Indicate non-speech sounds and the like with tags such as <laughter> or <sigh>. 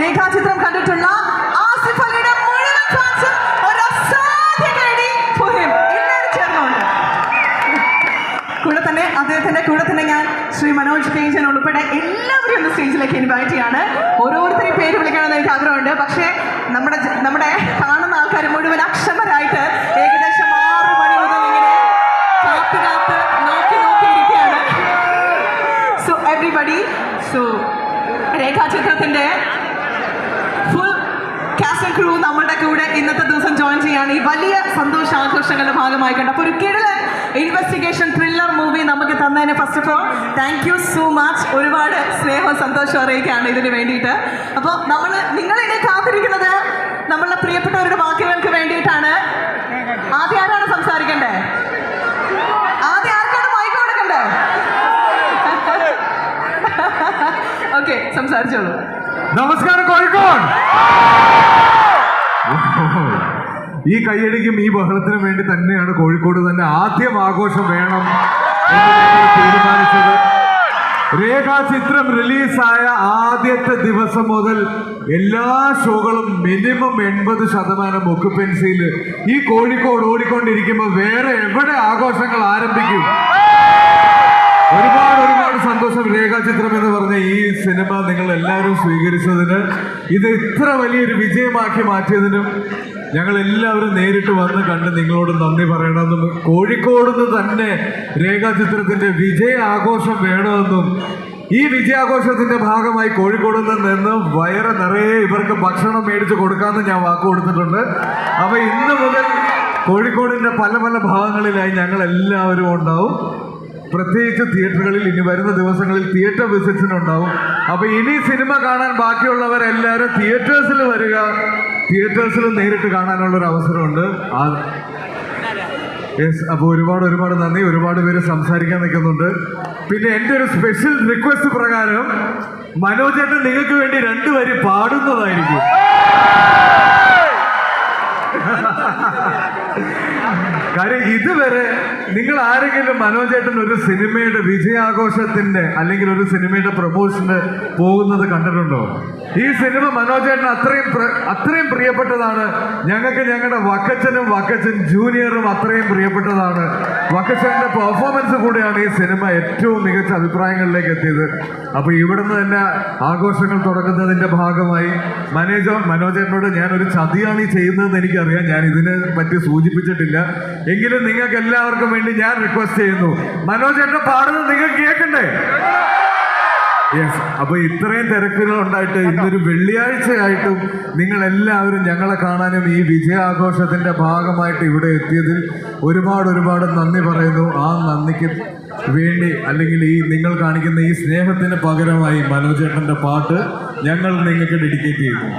രേഖാചിത്രം കണ്ടിട്ടുള്ള ആസിഫ് അലിയുടെ മുഴുവൻ ഫാൻസും ഒരു അസാധ്യ കൈഡി for him. എല്ലാവരും ചേർന്നുകൊണ്ട് കൂടെ തന്നെ അദ്ദേഹത്തിന്റെ കൂടെ തന്നെ ഞാൻ ശ്രീ മനോജ് കേജൻ ഉൾപ്പെടെ എല്ലാവരും ഒന്ന് സ്റ്റേജിലേക്ക് ഇൻവൈറ്റ് ചെയ്യാണ്. ഓരോരുത്തരെയും പേര് വിളിക്കണമെന്ന് എനിക്ക് ആഗ്രഹമുണ്ട്. പക്ഷേ നമ്മുടെ നമ്മുടെ കാണുന്ന ആൾക്കാർ മുഴുവൻ അക്ഷമരായിട്ട് ക്രൂ നമ്മുടെ കൂടെ ഇന്നത്തെ ദിവസം ജോയിൻ ചെയ്യാൻ ഈ വലിയ സന്തോഷ ആഘോഷങ്ങളുടെ ഭാഗമായി കണ്ട. അപ്പോൾ ഒരു കിഴൽ ഇൻവെസ്റ്റിഗേഷൻ ത്രില്ലർ മൂവി നമുക്ക് തന്നതിന് first of all thank you so much ഒരുപാട് സ്നേഹവും സന്തോഷവും അറിയിക്കുകയാണ് ഇതിന് വേണ്ടിയിട്ട്. അപ്പോൾ നമ്മൾ നിങ്ങളിനെ കാത്തിരിക്കുന്നത് നമ്മളുടെ പ്രിയപ്പെട്ടവരുടെ വാക്കുകൾക്ക് വേണ്ടിയിട്ടാണ്. ആദ്യം ആരാണ് സംസാരിക്കണ്ടേ? ആദ്യം ആർക്കാണ് മൈക്ക് കൊടുക്കണ്ടേ? <laughs> ഓക്കെ സംസാരിച്ചോളൂ. നമസ്കാരം കോഴിക്കോട്. ഈ കയ്യടിക്കും ഈ ബഹളത്തിനും വേണ്ടി തന്നെയാണ് കോഴിക്കോട് തന്നെ ആദ്യം ആഘോഷം വേണം തീരുമാനിച്ചത്. രേഖാചിത്രം റിലീസായ ആദ്യത്തെ ദിവസം മുതൽ എല്ലാ ഷോകളും മിനിമം എൺപത് ശതമാനം ഒക്കുപെൻസിയിൽ ഈ കോഴിക്കോട് ഓടിക്കൊണ്ടിരിക്കുമ്പോൾ വേറെ എവിടെ ആഘോഷങ്ങൾ ആരംഭിക്കും? ഒരുപാട് ഒരുപാട് സന്തോഷം. രേഖാചിത്രം എന്ന് പറഞ്ഞ ഈ സിനിമ നിങ്ങൾ എല്ലാവരും സ്വീകരിച്ചതിന് ഇത് ഇത്ര വലിയൊരു വിജയമാക്കി മാറ്റിയതിനും ഞങ്ങൾ എല്ലാവരും നേരിട്ട് വന്ന് കണ്ട് നിങ്ങളോട് നന്ദി പറയണമെന്നും കോഴിക്കോട് നിന്ന് തന്നെ രേഖാചിത്രത്തിന്റെ വിജയ ആഘോഷം വേണമെന്നും ഈ വിജയാഘോഷത്തിന്റെ ഭാഗമായി കോഴിക്കോട് നിന്ന് വയറ് നിറയെ ഇവർക്ക് ഭക്ഷണം മേടിച്ച് കൊടുക്കാമെന്ന് ഞാൻ വാക്ക് കൊടുത്തിട്ടുണ്ട്. അപ്പൊ ഇന്ന് മുതൽ കോഴിക്കോടിന്റെ പല പല ഭാഗങ്ങളിലായി ഞങ്ങൾ എല്ലാവരും ഉണ്ടാവും. പ്രത്യേകിച്ച് തിയേറ്ററുകളിൽ ഇനി വരുന്ന ദിവസങ്ങളിൽ തിയേറ്റർ വിസിറ്റ്സിനുണ്ടാവും അപ്പൊ ഇനി സിനിമ കാണാൻ ബാക്കിയുള്ളവരെല്ലാവരും തിയേറ്റേഴ്സിൽ വരിക. തിയേറ്റേഴ്സിൽ നേരിട്ട് കാണാനുള്ള ഒരു അവസരമുണ്ട് യെസ് അപ്പോൾ ഒരുപാട് ഒരുപാട് നന്ദി. ഒരുപാട് പേര് സംസാരിക്കാൻ നിൽക്കുന്നുണ്ട്. പിന്നെ എന്റെ ഒരു സ്പെഷ്യൽ റിക്വസ്റ്റ് പ്രകാരം മനോജേട്ടൻ നിങ്ങൾക്ക് വേണ്ടി രണ്ട് വരി പാടുന്നതായിരിക്കും. കാര്യം ഇതുവരെ നിങ്ങൾ ആരെങ്കിലും മനോജേട്ടൻ ഒരു സിനിമയുടെ വിജയാഘോഷത്തിന്റെ അല്ലെങ്കിൽ ഒരു സിനിമയുടെ പ്രൊമോഷന് പോകുന്നത് കണ്ടിട്ടുണ്ടോ? ഈ സിനിമ മനോജേട്ടൻ അത്രയും അത്രയും പ്രിയപ്പെട്ടതാണ്. ഞങ്ങൾക്ക് ഞങ്ങളുടെ വക്കച്ചനും വക്കച്ചൻ ജൂനിയറും അത്രയും പ്രിയപ്പെട്ടതാണ്. വക്കച്ചന്റെ പെർഫോമൻസ് കൂടെയാണ് ഈ സിനിമ ഏറ്റവും മികച്ച അഭിപ്രായങ്ങളിലേക്ക് എത്തിയത്. അപ്പൊ ഇവിടുന്ന് തന്നെ ആഘോഷങ്ങൾ തുടങ്ങുന്നതിന്റെ ഭാഗമായി മനേജോ മനോജേട്ടനോട് ഞാൻ ഒരു ചതിയാണ് ഈ ചെയ്യുന്നതെന്ന് എനിക്കറിയാം. ഞാൻ ഇതിനെ പറ്റി സൂചിപ്പിച്ചിട്ടില്ല. എങ്കിലും നിങ്ങൾക്ക് എല്ലാവർക്കും വേണ്ടി ഞാൻ റിക്വസ്റ്റ് ചെയ്യുന്നു. മനോജേട്ടൻ പാടുന്നത് നിങ്ങൾ കേൾക്കണ്ടേ? യെസ് അപ്പൊ ഇത്രയും തിരക്കുകൾ ഉണ്ടായിട്ട് ഇന്നൊരു വെള്ളിയാഴ്ചയായിട്ടും നിങ്ങൾ എല്ലാവരും ഞങ്ങളെ കാണാനും ഈ വിജയാഘോഷത്തിന്റെ ഭാഗമായിട്ട് ഇവിടെ എത്തിയതിൽ ഒരുപാട് ഒരുപാട് നന്ദി പറയുന്നു. ആ നന്ദിക്ക് വേണ്ടി അല്ലെങ്കിൽ ഈ നിങ്ങൾ കാണിക്കുന്ന ഈ സ്നേഹത്തിന് പകരമായി മനോജേട്ടന്റെ പാട്ട് ഞങ്ങൾ നിങ്ങൾക്ക് ഡെഡിക്കേറ്റ് ചെയ്യുന്നു.